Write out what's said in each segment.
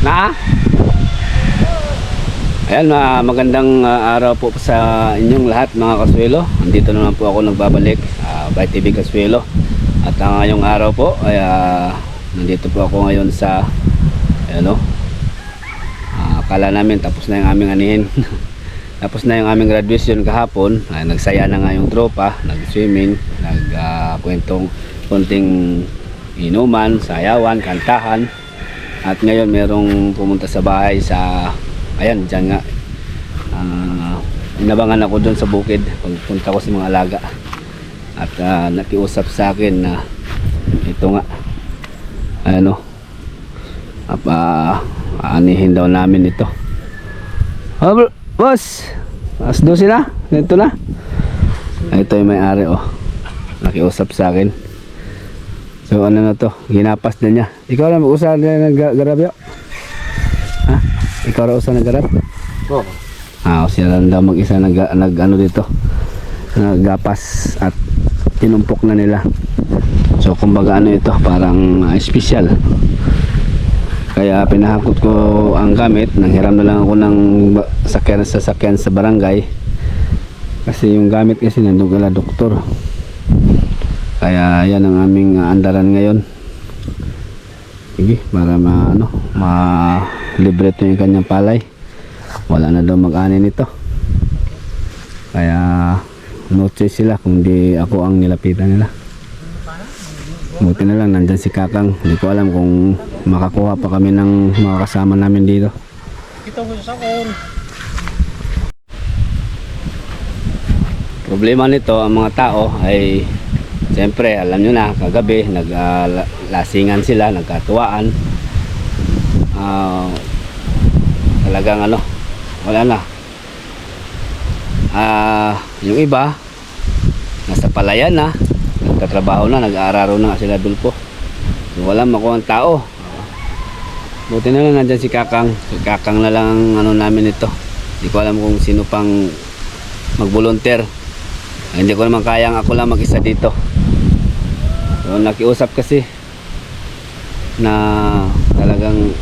Na? Ayan, ah, magandang ah, araw po sa inyong lahat mga kaswelo. Andito naman po ako nagbabalik, uh, by TV Kaswelo. At ang ngayong araw po, ay ah, nandito po ako ngayon sa, ano, ah, akala namin tapos na yung aming anihin. tapos na yung aming graduation kahapon. Ay, nagsaya na nga yung tropa, nag-swimming, nag-kwentong konting inuman, sayawan, kantahan. At ngayon merong pumunta sa bahay sa ayan dyan nga. Ah, inabangan ako doon sa bukid. Pagpunta ko sa mga alaga. At ah, nakiusap sa akin na ito nga. Ano apa aanihin daw namin ito. Oh, boss! As 12 na ganito na. Ito yung may-ari oh. Nakiusap sa akin so ano na to ginapas na niya ikaw na mag-usa na nag-garab yun ha ikaw na usa nag-garab Oo. Ah, sila lang daw mag-isa nag, nag ano dito. Nagapas at tinumpok na nila. So kumbaga ano ito, parang ah, special. Kaya pinahakot ko ang gamit, nanghiram na lang ako ng sakyan sa sakyan sa barangay. Kasi yung gamit kasi nandun kala doktor. Kaya yan ang aming ah, andaran ngayon. Sige, para ma ano, ma libre to yung kanyang palay. Wala na daw mag-ani nito. Kaya no choice sila kung di ako ang nilapitan nila. Buti na lang nandyan si Kakang. Hindi ko alam kung makakuha pa kami ng mga kasama namin dito. Kita ko sa sakon. problema nito ang mga tao ay siyempre alam nyo na kagabi naglasingan sila nagkatuwaan. Ah, talagang ano wala na. Ah yung iba nasa palayan na nagtatrabaho na nag-aararo na sila dulpo so, wala makuha ang tao. Buti na lang nandyan si Kakang. Si Kakang na lang ang ano namin ito. Hindi ko alam kung sino pang mag-volunteer hindi ko naman kayang ako lang mag-isa dito. So nakiusap kasi na talagang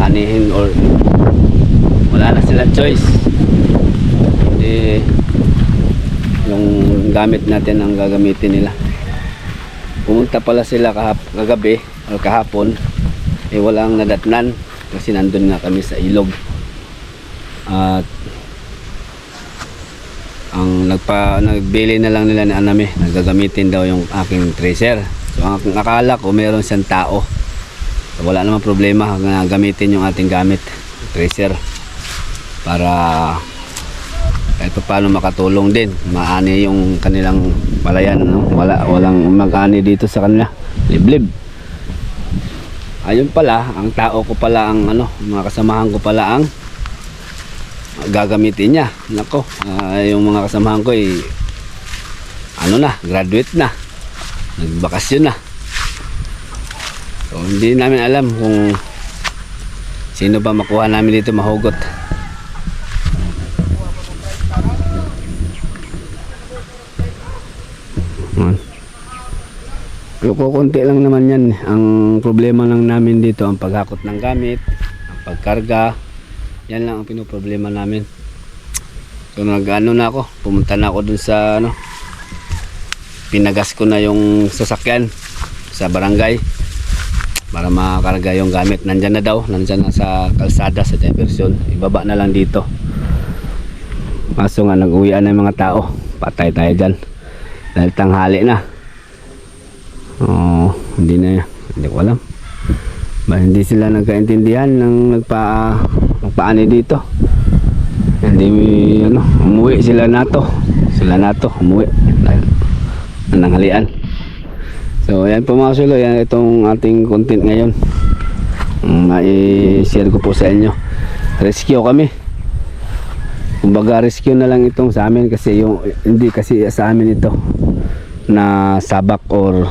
anihin or wala na silang choice. Hindi yung gamit natin ang gagamitin nila. Pumunta pala sila kahap, kagabi o kahapon eh walang nadatnan kasi nandun nga kami sa ilog. At ang nagpa nagbili na lang nila ni Aname nagagamitin daw yung aking tracer. So ang akala ko meron siyang tao. So, wala namang problema na gamitin yung ating gamit tracer. Para kahit pa paano makatulong din. Maani yung kanilang palayan no? wala walang mag-ani dito sa kanila. Liblib. Ayun pala ang tao ko pala ang ano mga kasamahan ko pala ang gagamitin niya. Nako ah, yung mga kasamahan ko eh, ano na graduate na. Nagbakasyon na. So hindi namin alam kung sino ba makuha namin dito mahugot. Kukunti lang naman yan. Ang problema lang namin dito, ang paghakot ng gamit, ang pagkarga. Yan lang ang pinoproblema namin. So nag-ano na ako, pumunta na ako dun sa ano, pinagas ko na yung sasakyan sa barangay para makakarga yung gamit. Nandyan na daw, nandyan na sa kalsada sa diversion. Ibaba na lang dito. Kaso nga nag-uwian na yung mga tao. Patay tayo dyan. Dahil tanghali na. Oo, hindi na hindi ko alam. Ba, hindi sila nagkaintindihan ng nagpa nagpaani dito. Hindi ano, umuwi sila nato. Sila nato umuwi dahil nanghalian. So, ayan po mga sulo, yan itong ating content ngayon. Mai-share ko po sa inyo. Rescue kami. Kumbaga rescue na lang itong sa amin kasi yung hindi kasi sa amin ito na sabak or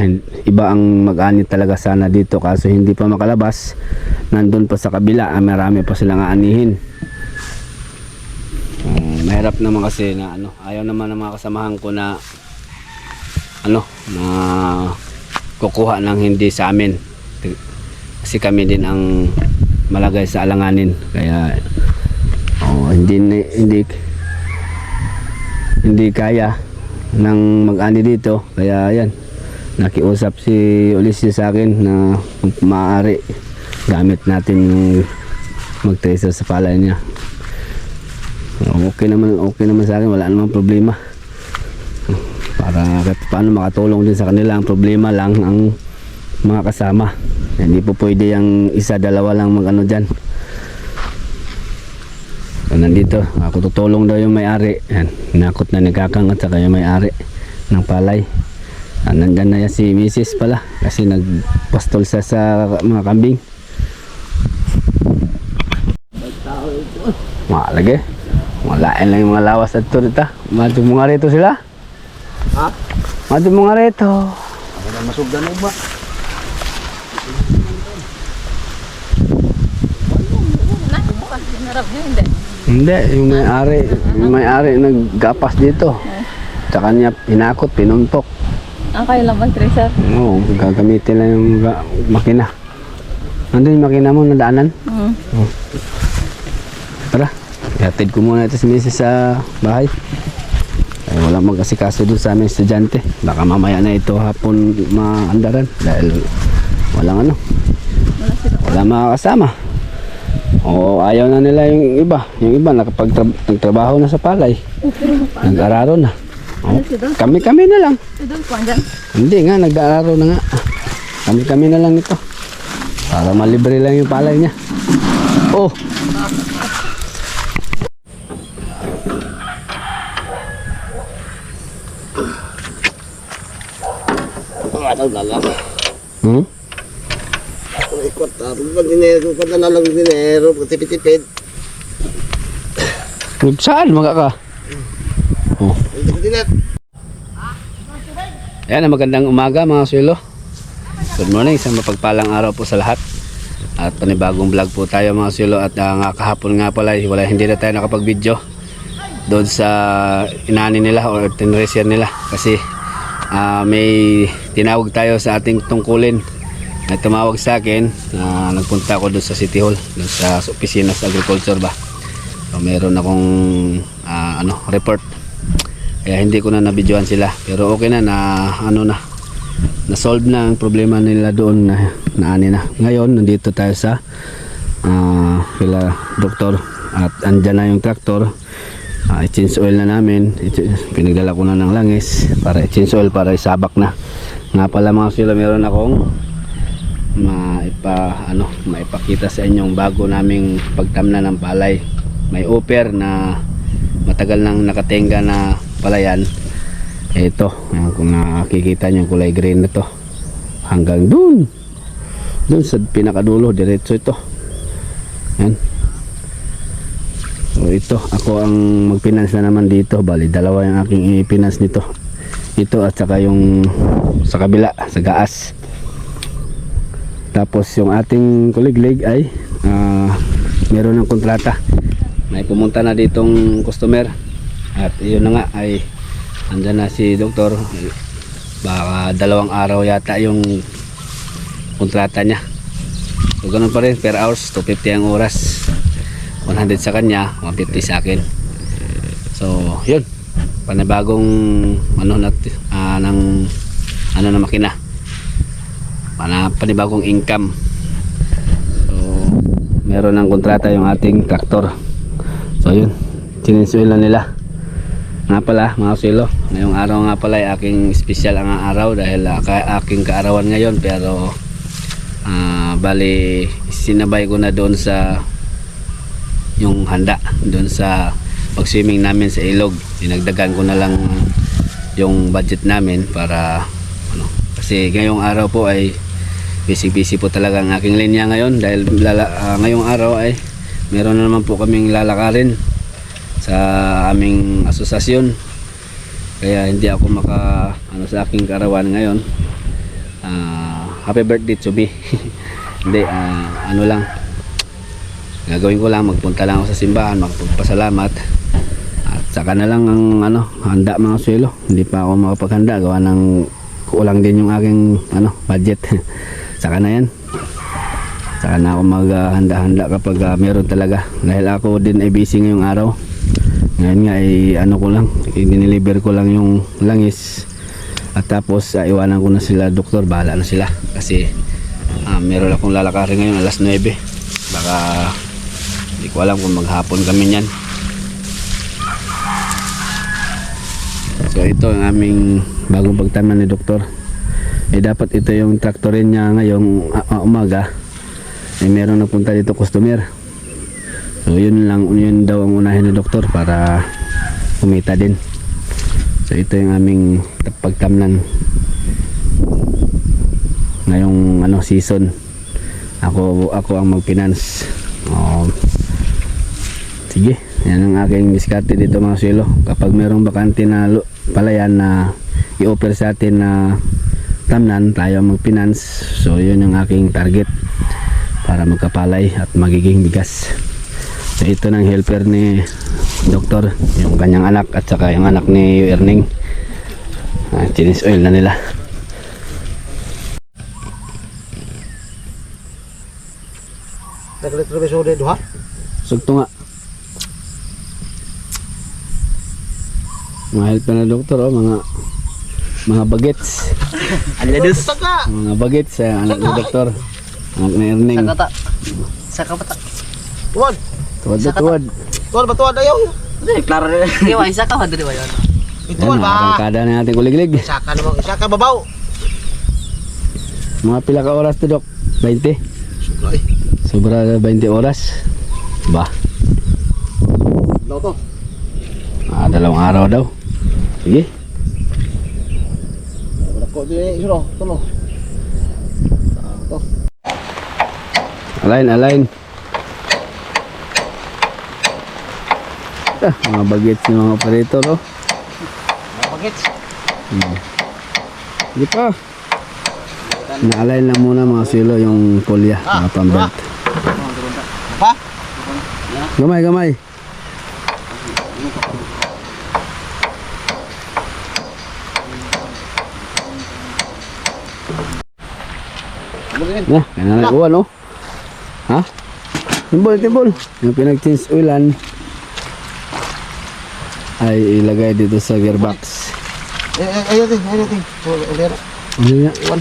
hin- iba ang mag-ani talaga sana dito kaso hindi pa makalabas. Nandun pa sa kabila ah, marami pa silang aanihin. Um, mahirap naman kasi na ano ayaw naman ng mga kasamahan ko na ano na kukuha ng hindi sa amin. Kasi kami din ang malagay sa alanganin kaya oh, hindi hindi hindi kaya ng mag-ani dito. Kaya yan nakiusap si Ulysses sa akin na maaari gamit natin yung mag-tracer sa palay niya. Okay naman okay naman sa akin wala namang problema. Para paano makatulong din sa kanila ang problema lang ang mga kasama. Hindi po pwede yung isa dalawa lang mag ano dyan so, nandito ako tutulong daw yung may-ari yan nakot na ni Kakang at saka yung may-ari ng palay ah, nandyan na yan si Mrs. pala kasi nagpastol sa sa mga kambing Malagi. Walain lang yung mga lawas at turita. Mati mo nga rito sila. Ha? Mati mo nga rito. Ako na masugdan mo ba? Bukan hinarapnya hindi. Hindi, yung may-ari, yung may-ari naggapas dito. Tsaka niya pinakot, pinuntok. Ang kayo lang mag-tracer. Oo, gagamitin lang yung ga- makina. Nandun yung makina mo, nadaanan. Hmm. Tara, ihatid ko muna ito si Mrs. sa bahay. Ay, wala mag-asikaso doon sa aming estudyante. Baka mamaya na ito hapon maandaran dahil walang ano, Wala sila. wala makakasama. Oo, ayaw na nila yung iba. Yung iba nakapag nagtrabaho na sa palay. Nag-araro na. Kami-kami na lang. Hindi nga, nag-araro na nga. Kami-kami na lang ito. Para malibre lang yung palay niya. Oh! Ano na lang. Hmm? Tapos pag dinero ko na lang dinero. Pagtipid-tipid. Saan mga ka? Oh. Ko. Ayan, magandang umaga mga suelo. Good morning, isang mapagpalang araw po sa lahat. At panibagong vlog po tayo mga suelo. At nga kahapon nga pala, eh, wala, hindi na tayo nakapag-video doon sa inani nila or tinreser nila. Kasi ah, may tinawag tayo sa ating tungkulin. May tumawag sa akin, na nagpunta ako doon sa City Hall, doon sa opisina sa agriculture ba. So, meron akong ah, ano, report. Kaya hindi ko na nabidyoan sila. Pero okay na na ano na na solve na ang problema nila doon na naani na. Ngayon nandito tayo sa ah sila doktor. At andyan na yung traktor. Uh, i-change oil na namin. Pinagdala ko na ng langis para i-change oil para isabak na. Nga pala mga sila meron akong maipa ano maipakita sa inyong bago naming pagtamna ng palay. May upper na matagal nang nakatenga na palayan. Ito ayan, kung nakikita nyo kulay green na to. Hanggang dun. Dun sa pinakadulo diretso ito. Yan so ito ako ang magpinance na naman dito. Bali dalawa yung aking ipinance nito. Ito at saka yung sa kabila sa gaas tapos yung ating kuliglig ay ah, meron ng kontrata. May pumunta na ditong customer. At yun na nga ay andyan na si doktor. Baka dalawang araw yata yung kontrata niya. So ganun pa rin per hours 250 ang oras. 100 sa kanya 150 sa akin. So yun. Panibagong ano na ah, ng ano na makina pana panibagong income. So meron ng kontrata yung ating traktor. So yun. Sininsuela nila. Nga pala mga silo ngayong araw nga pala ay aking special ang araw dahil ah, ka- aking kaarawan ngayon. Pero ah, bali sinabay ko na doon sa yung handa doon sa pag swimming namin sa ilog. Dinagdagan ko na lang yung budget namin para ano kasi ngayong araw po ay busy busy po talaga ang aking linya ngayon dahil lala, ah, ngayong araw ay meron na naman po kaming lalakarin sa aming asosasyon. Kaya hindi ako maka ano sa aking karawan ngayon. Ah, happy birthday to be hindi ah, ano lang. Gagawin ko lang magpunta lang ako sa simbahan magpapasalamat. At saka na lang ang ano handa mga suelo hindi pa ako makapaghanda gawa ng kulang din yung aking ano budget saka na yan Saka na ako maghanda-handa kapag ah, meron talaga. Dahil ako din ay busy ngayong araw. Ngayon nga ay ano ko lang, i-deliver ko lang yung langis. At tapos ah, iwanan ko na sila doktor, bahala na sila. Kasi ah, meron akong lalakarin ngayon alas 9. Baka hindi ko alam kung maghapon kami niyan. So ito ang aming bagong pagtaman ni doktor. Eh dapat ito yung traktorin niya ngayong ah, umaga. Eh meron napunta dito customer. So yun lang yun daw ang unahin ni doktor para kumita din. So ito yung aming pagtamnan ngayong ano season. Ako ako ang mag-finance. Um, sige, yan ang aking diskarte dito mga suelo. Kapag merong bakante na palayan na i-offer sa atin na tamnan, tayo mag-finance. So yun yung aking target para magkapalay at magiging bigas. So ito ng helper ni doktor, yung kanyang anak at saka yung anak ni Erning. Ah, chinis oil na nila. Rin sa duha. Sugto nga. Mga helper na doktor, oh, mga mga bagets. Saka! Mga bagets, eh, anak ni doktor. Anak ni Erning. Sakata. Sakata. Tuwan! Tuwad na tuwad. Tuwan ba tuwan ayaw? Hindi, klaro rin. Hindi, wa isa ka, hadri ba yun? Mga ba? arangkada na natin kuliglig. Saka naman, isa ka babaw. Mga pila ka oras to, Dok? 20? Ay, Sobra 20 oras. Ba? no to. Ah, dalawang araw daw. Sige. Ko di isuro, tulo. To. Align, align. Ah, mga bagets ng mga operator, oh. Bagets. Sige pa. Na-align lang muna mga silo yung kulya, Ah, mga pambelt. Pa? Gamay, gamay. Na, kaya na uwan, oh. Ha? Timbol, timbol. Yung pinag-change oilan ay ilagay dito sa gearbox. Ayun din, ayun din. Ano yan? Iwan.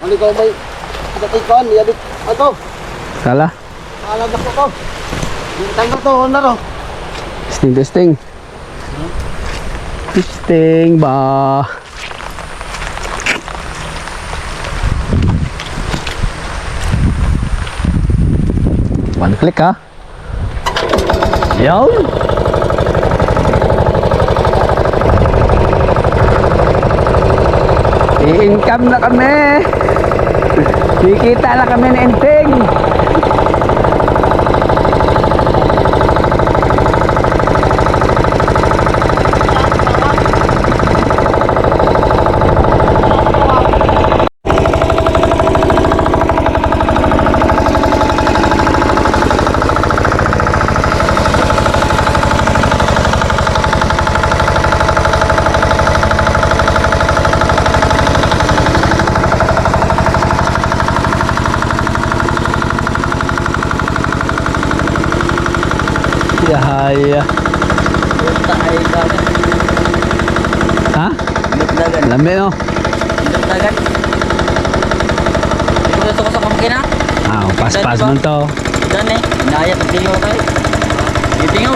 Ano ikaw may Datay ko, niyabit. Ano? Sala? Alam ko to. Yung tanggal to, ano ro? Testing, testing. Testing ba? One click ha? Yun! I-income na kami! Kikita na kami ng inting! Yahaya. Punta ay dagan. Ha? Dagan. Lambe no? Dagan. Ito gusto ko sa pamkina. Ah, pas-pas man to. Dan eh. Naya pag tingaw kayo. Itingaw.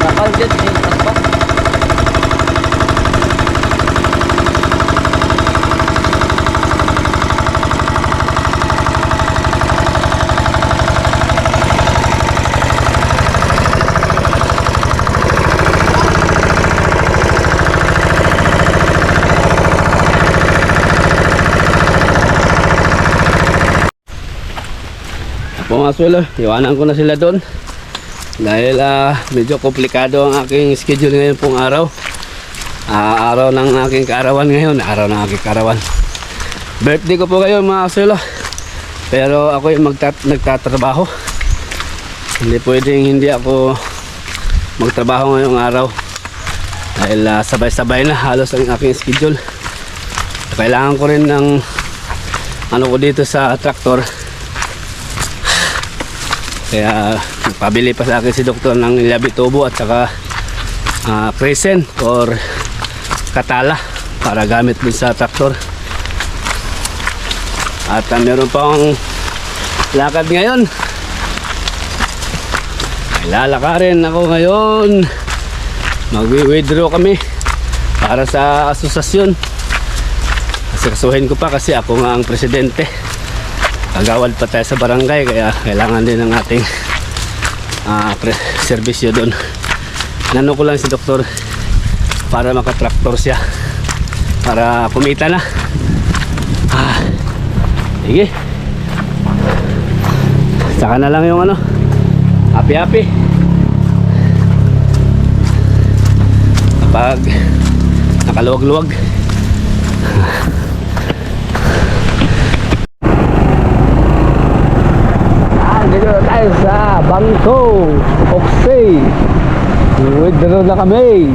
Nakal dyan. Itingaw mga sulo, iwanan ko na sila doon. Dahil ah, medyo komplikado ang aking schedule ngayon pong araw. Ah, araw ng aking kaarawan ngayon, araw ng aking kaarawan. Birthday ko po kayo mga sulo. Pero ako yung magtat nagtatrabaho. Hindi pwedeng hindi ako magtrabaho ngayong araw. Dahil ah, sabay-sabay na halos ang aking schedule. Kailangan ko rin ng ano ko dito sa traktor. Kaya pabili pa sa akin si doktor ng Labitubo at saka uh, Crescent or Katala para gamit din sa traktor. At uh, meron pa akong lakad ngayon. Ay, lalakarin ako ngayon. Magwi-withdraw kami para sa asosasyon. Asikasuhin ko pa kasi ako nga ang presidente. Kagawad pa tayo sa barangay kaya kailangan din ng ating ah, pre- serbisyo doon. Nano ko lang si doktor para makatraktor siya. Para kumita na. Ah, sige. Saka na lang yung ano. Happy-happy. Kapag nakaluwag-luwag. Ah, dito na tayo Bangko, Oksay. Withdraw na kami.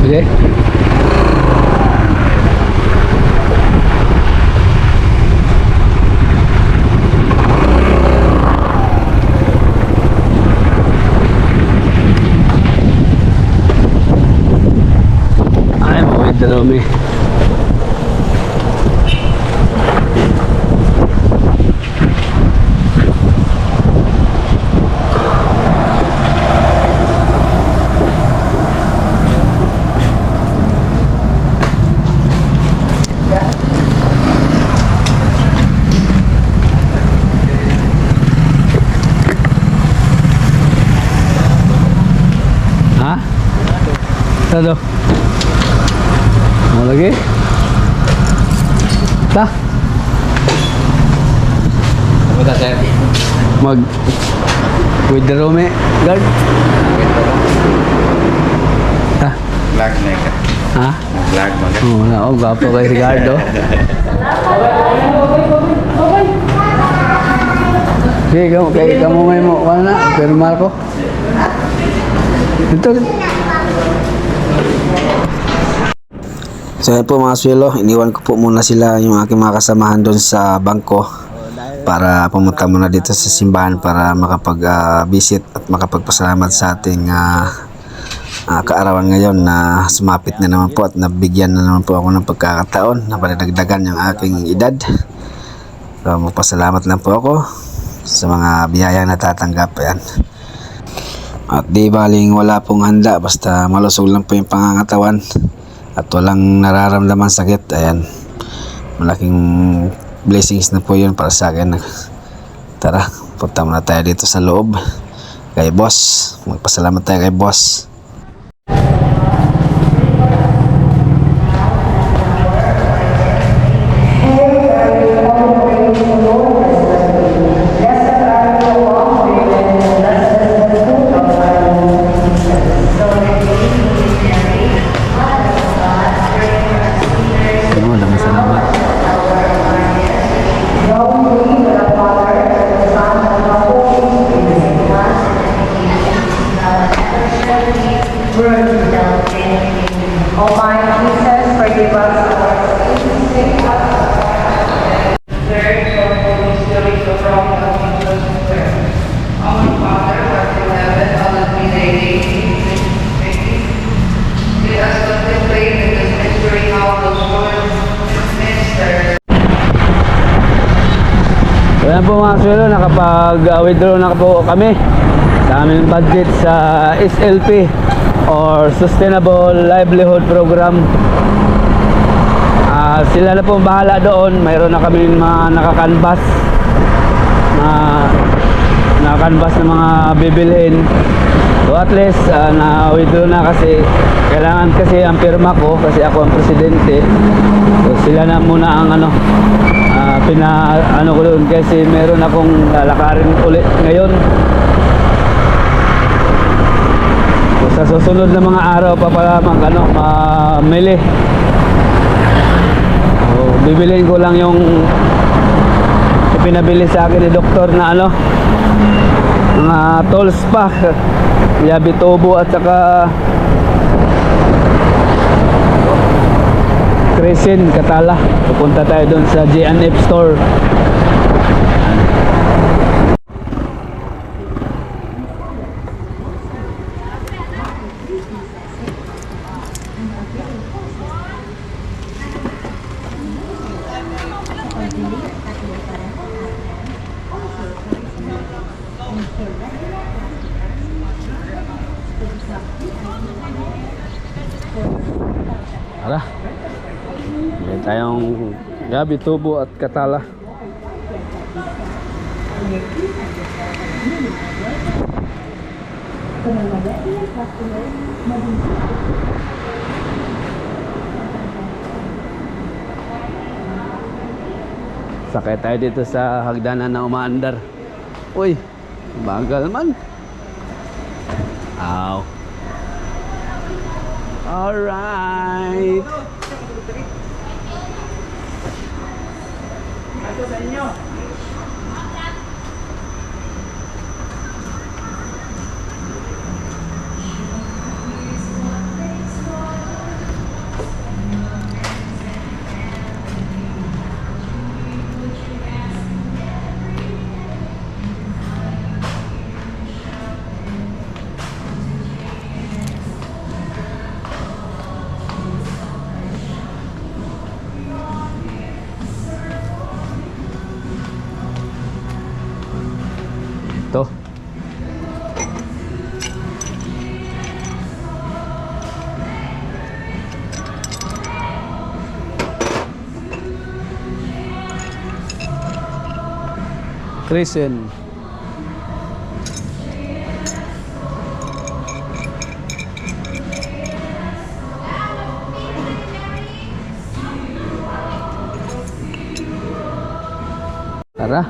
Sige. Ay, withdraw me. Ha? Ano? Mau lagi? Ta? Pumunta sir. Mag withdraw me guard? Ta? Vlog na ka. Ha? Vlog mo ka. Oo na, oh, gwapo kay Ricardo. Sige, kamu, kay kamu may mo, ano na, pero Marco. Dito. So yan po mga swelo, iniwan ko po muna sila yung aking mga kasamahan doon sa bangko para pumunta muna dito sa simbahan para makapag-visit at makapagpasalamat sa ating ah, ah, kaarawan ngayon na sumapit na naman po at nabigyan na naman po ako ng pagkakataon na paladagdagan yung aking edad. So magpasalamat lang po ako sa mga biyayang natatanggap. Ayan. At di baling wala pong handa basta malusog lang po yung pangangatawan at walang nararamdaman sakit. Ayan. Malaking blessings na po yun para sa akin. Tara, punta muna tayo dito sa loob kay boss. Magpasalamat tayo kay boss. you. Nakapag-withdraw na po kami sa aming budget sa SLP or Sustainable Livelihood Program. Ah, sila na po bahala doon. Mayroon na kami mga nakakanvas na nakakanvas na mga bibilhin. So at least ah, na-withdraw na kasi kailangan kasi ang pirma ko kasi ako ang presidente. So sila na muna ang ano pina ano ko doon kasi meron akong lalakarin ulit ngayon. Sa susunod na mga araw pa pala mag ano, mamili. So, bibiliin ko lang yung pinabili sa akin ni doktor na ano mga tools pa yabitobo at saka Crescent, Katala. Pupunta tayo doon sa J&F store. Tara. Meron tayong gabi, tubo at katala. Sakay tayo dito sa hagdanan na umaandar. Uy, bagal man. Aw. Alright. Ito. Crescent. Tara.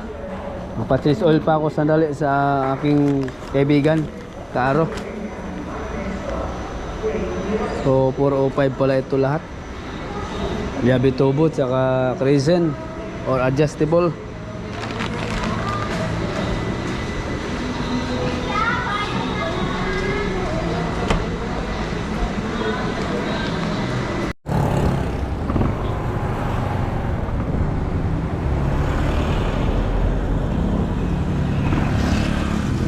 Mapatis oil pa ako sandali sa aking kaibigan, Karo. So, 405 pala ito lahat. Yabi tubot, saka crescent or adjustable.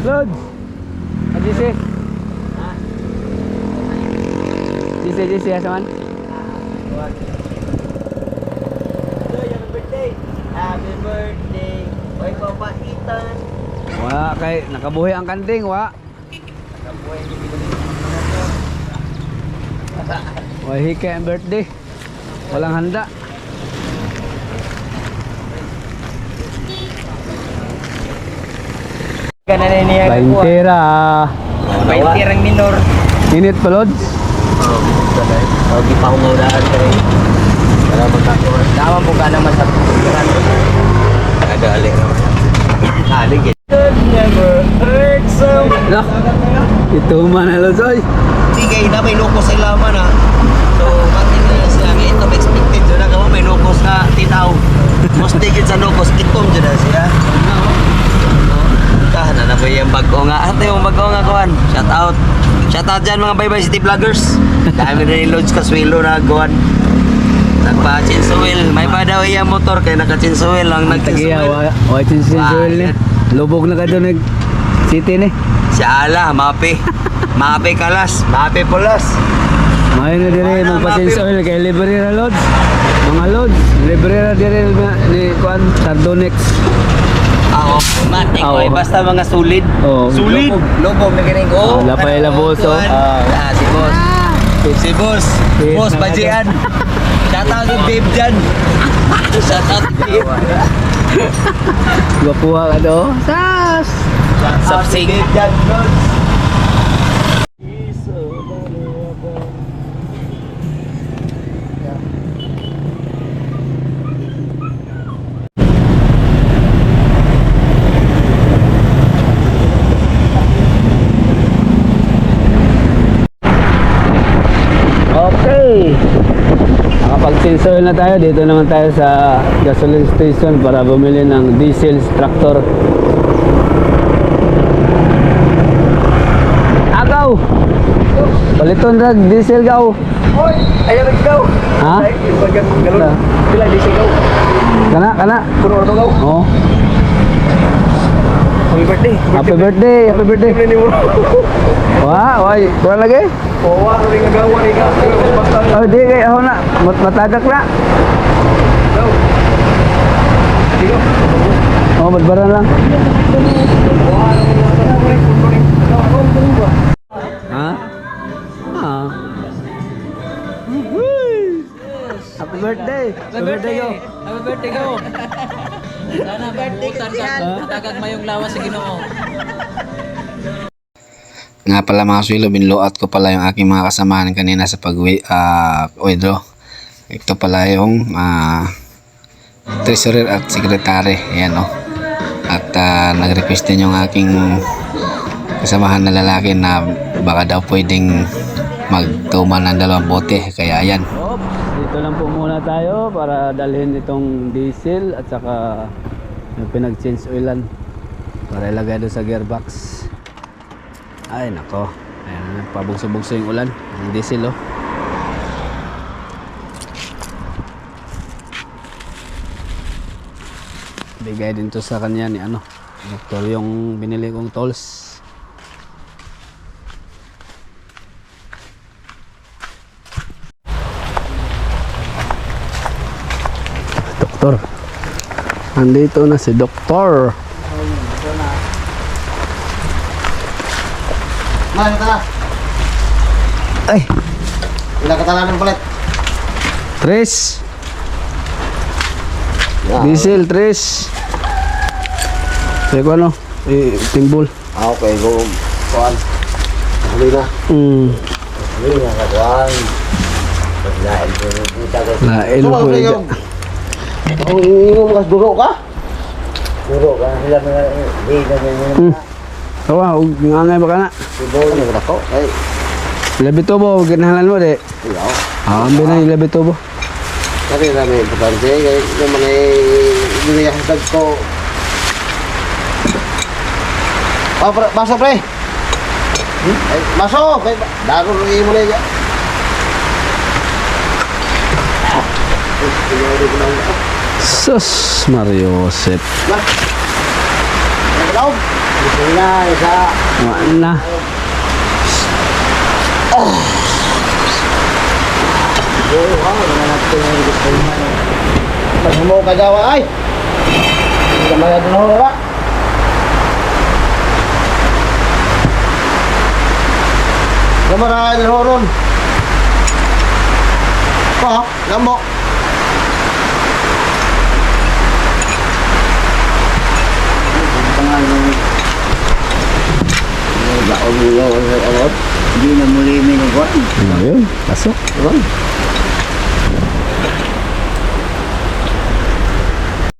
Lods! Ah, JC? JC, JC, asaman? Happy birthday, Oy papaitan. Wala kay, nakabuhi ang kanting, wa? Wala hika ang birthday. Walang handa. Kanan niya Baintera. Baintirang minor. Init pa, Lods? Oh, di pa umulaan ka rin. Para magkakuha. Tama po ka naman sa pagkakuhan. Nagaling naman. Halig eh. Never hurt some. No? Ito man na, Lods, oy. Sige, na may lukos sa laman ha. So, matin na siya. Ito expected dyan na kamo may lukos na titaw. Most digit sa lukos, itom dyan na siya. Tahan na na ba yung bago nga. Ate yung bago nga kuhan. Shout out. Shout out dyan mga Bye Bye City Vloggers. Dami na ni Lods Kaswilo na kuhan. Nagpa-chinsuil. May ba daw iya motor kaya naka-chinsuil lang Tagiya, nag-chinsuil. wa, wa, sinsuel ni. Lubog na ka doon, city ni. Si Ala, mape. Mape kalas. Mape pulas. Mayo na dire Wala, magpasinsuel kay libre na, Lods. Mga Lods, libre na dire na- ni Kuan, Sardonex. Ako, matik Oo. ko eh, basta mga sulid. Oo. Sulid? Lubog na ganing ko. Ah, lapay la boss, oh. Ah, si boss. Si boss. Boss na- Bajian. Shout out to Dave dyan. Shout out to Dave. Gwapuha ka do. Sas! Sapsig. Okay. Nakapag-sensor na tayo. Dito naman tayo sa gasoline station para bumili ng diesel tractor. Baliton rag diesel gaw. Hoy! Ayaw na ikaw! Ha? Galon. Pila di sigaw. Kana kana. Puno na gaw. Oh. Happy birthday. Happy birthday, happy birthday. Wah, why? Kuha lagi? Oo, ano rin ang gawa rin ka. Basta. Oh, di kay ako na. Mat matagak na. Sigaw. Oh, badbaran lang. Ha? Birthday. Happy birthday ko. Happy birthday ko. Sana butan ka. Tagag mayong lawas sa Ginoo. Nga pala mga swilo, binloat ko pala yung aking mga kasamahan kanina sa pag-uwi, uh, withdraw. Ito pala yung ah, treasurer at secretary. Ayan o. At ah, nag-request din yung aking kasamahan na lalaki na baka daw pwedeng magtuman ng dalawang bote. Kaya ayan. Dito lang po muna tayo para dalhin itong diesel at saka yung pinag-change oilan para ilagay doon sa gearbox. Ay nako, ayan pabugso-bugso yung ulan, yung diesel oh. Bigay din to sa kanya ni ano, doktor yung binili kong tools. Doktor. Andito na si Doktor. Man, tara. Ay, Ilang katalan ng palit. Tres. Diesel, tres. Kaya ko ano, eh, timbol. Ah, okay. Go. Kuan. Huli na. Mm. Huli na ka, Kuan. Lain ko. Lain po yun. Ang mo kas duro ka? Duro ka. Sila na di na na Hmm. Kawa, huwag ngangay ba ka na? Sibo ni ko. Ay, Labi tubo, huwag kinahalan mo, de. ilaw. Ah, ambil na labi tubo. Kasi na may importante kay yung mga binayahitag ko. Oh, pre, baso pre. Hmm? Ay, baso, kay daro rin mo na yan. Ah, tinawag ko lang. Sus, Mario Josep. Na. Ang loob. Gusto na isa. Wala na. Oo, ah, wala na ito yung gusto. Pag ka daw ay. Hindi ka mayad na wala. Gamara el horon. Pa, gambo. Baon mo yun, hindi na muli minugod. Ayun, pasok. Ayun.